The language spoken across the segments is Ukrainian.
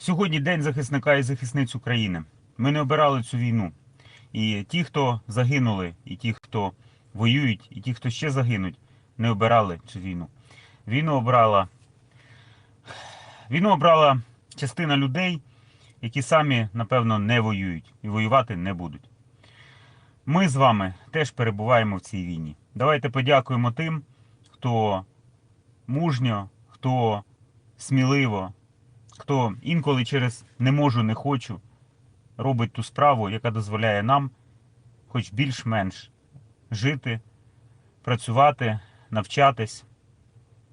Сьогодні День захисника і захисниць України. Ми не обирали цю війну. І ті, хто загинули, і ті, хто воюють, і ті, хто ще загинуть, не обирали цю війну. Війну обрала війну обрала частина людей, які самі, напевно, не воюють і воювати не будуть. Ми з вами теж перебуваємо в цій війні. Давайте подякуємо тим, хто мужньо, хто сміливо, хто інколи через не можу, не хочу робить ту справу, яка дозволяє нам, хоч більш-менш, жити, працювати, навчатись,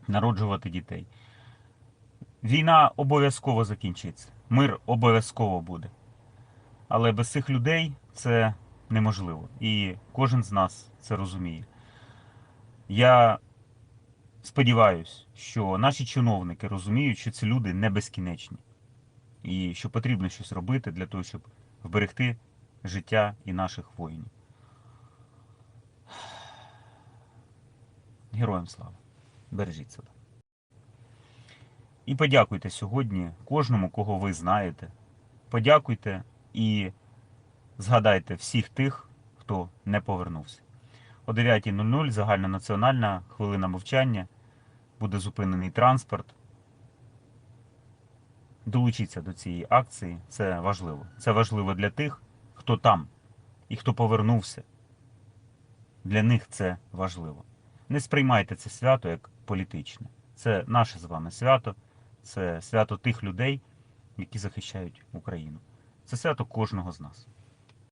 народжувати дітей. Війна обов'язково закінчиться. Мир обов'язково буде. Але без цих людей це неможливо. І кожен з нас це розуміє. Я сподіваюся, що наші чиновники розуміють, що ці люди не безкінечні. І що потрібно щось робити для того, щоб вберегти життя і наших воїнів. Героям слава! Бережіть себе. І подякуйте сьогодні кожному, кого ви знаєте. Подякуйте і згадайте всіх тих, хто не повернувся. О 9.00 загальнонаціональна хвилина мовчання. Буде зупинений транспорт. Долучіться до цієї акції. Це важливо. Це важливо для тих, хто там і хто повернувся. Для них це важливо. Не сприймайте це свято як політичне. Це наше з вами свято, це свято тих людей, які захищають Україну. Це свято кожного з нас.